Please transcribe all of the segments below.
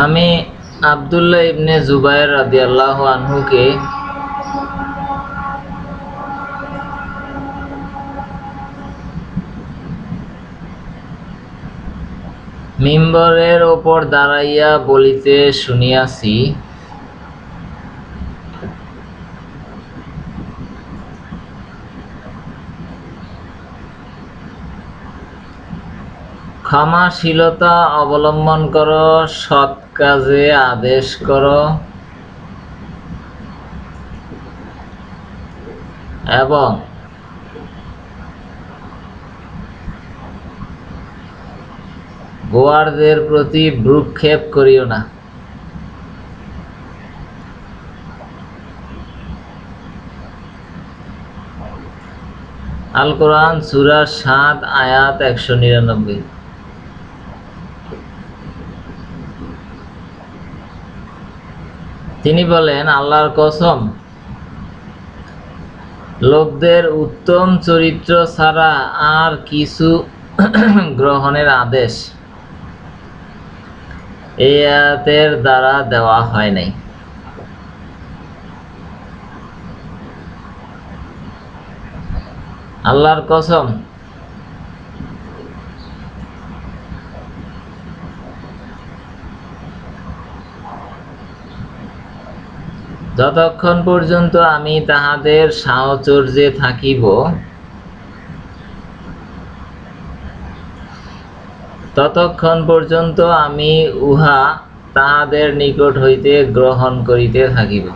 আমি আবদুল্লাহ ইবনে জুবাইর রাদিয়াল্লাহু আনহুকে মিম্বরের ওপর দাঁড়াইয়া বলিতে শুনিয়াছি ক্ষমাশীলতা অবলম্বন করো, সৎ কাজে আদেশ করো। এবং গোয়ারদের প্রতি ভ্রুক্ষেপ করিও না। আল কোরআন সুরা সাত, আয়াত একশো নিরানব্বই। তিনি বলেন, আল্লাহর কসম, লোকদের উত্তম চরিত্র ছাড়া আর কিছু গ্রহণের আদেশ এই আয়াতের দ্বারা দেওয়া হয় নাই। আল্লাহর কসম যতক্ষণ পর্যন্ত আমি তাহাদের সাহচর্যে থাকিব, ততক্ষণ পর্যন্ত আমি উহা তাহাদের নিকট হইতে গ্রহণ করিতে থাকিব।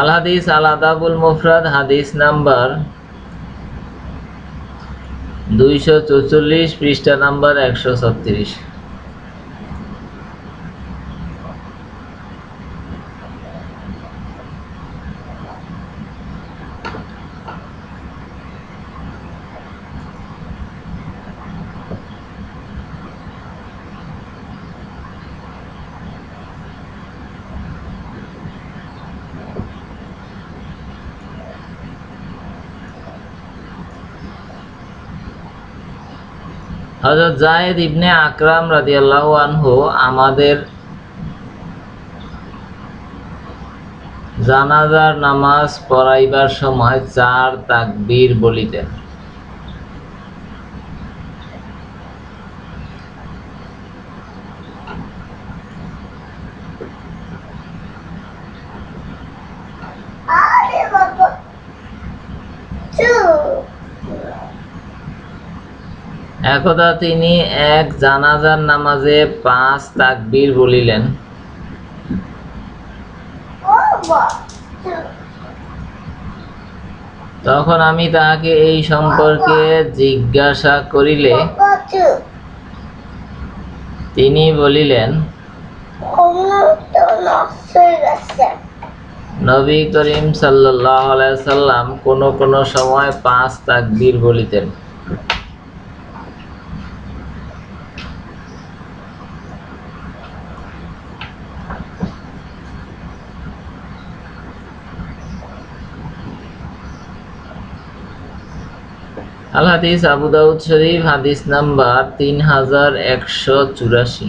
আল হাদিস আল আদাবুল মুফরাদ হাদিস নাম্বার দুইশো চৌচল্লিশ পৃষ্ঠা নাম্বার একশো ছত্রিশ। হজরত জায়েদ ইবনে আকরাম রাদিয়াল্লাহু আনহু আমাদের জানাজার নামাজ পড়াইবার সময় চার তাকবীর বলিতেন। একদা তিনি এক জানাজার নামাজে পাঁচ তাকবীর বলিলেন। তখন আমি তাহাকে এই সম্পর্কে জিজ্ঞাসা করিলে তিনি বলিলেন, নবী করিম সাল্লাহ সাল্লাম কোন কোন সময় পাঁচ তাকবীর বলিতেন। আল হাদিস আবু দাউদ শরীফ হাদিস নাম্বার তিন হাজার একশো চুরাশি।